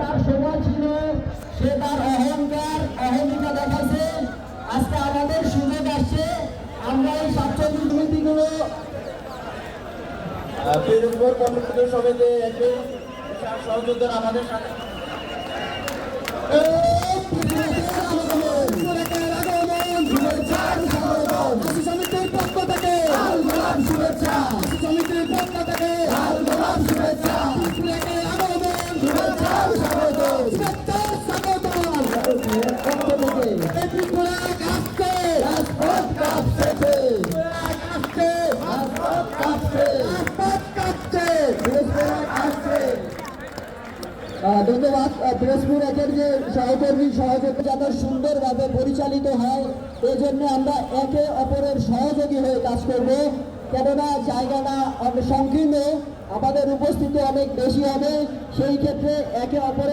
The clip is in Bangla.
তার সময় ছিল, সে তার অহংকার অহমিকা দেখাচ্ছে আজকে আমাদের সুযোগ আসছে, আমরা এই স্বাচ্ছন্দ্য দুর্নীতিগুলো সবাইকে একটি আমাদের সাথে। সমিতির পক্ষ থেকে শুভেচ্ছা। আগমন শুভেচ্ছা শুভেচ্ছা স্বাগত। এই ত্রিপুরা কাঁপছে রাজপথ কাঁপছে রাজপথ কাঁপছে ধন্যবাদ। আহ, পিরোজপুর একের যে সহকর্মী সহযোগী যাতে সুন্দরভাবে পরিচালিত হয় এই জন্য আমরা একে অপরের সহযোগী হয়ে কাজ করব। কেননা জায়গাটা সংকীর্ণ আমাদের উপস্থিতি অনেক বেশি হবে সেই ক্ষেত্রে একে হয়ে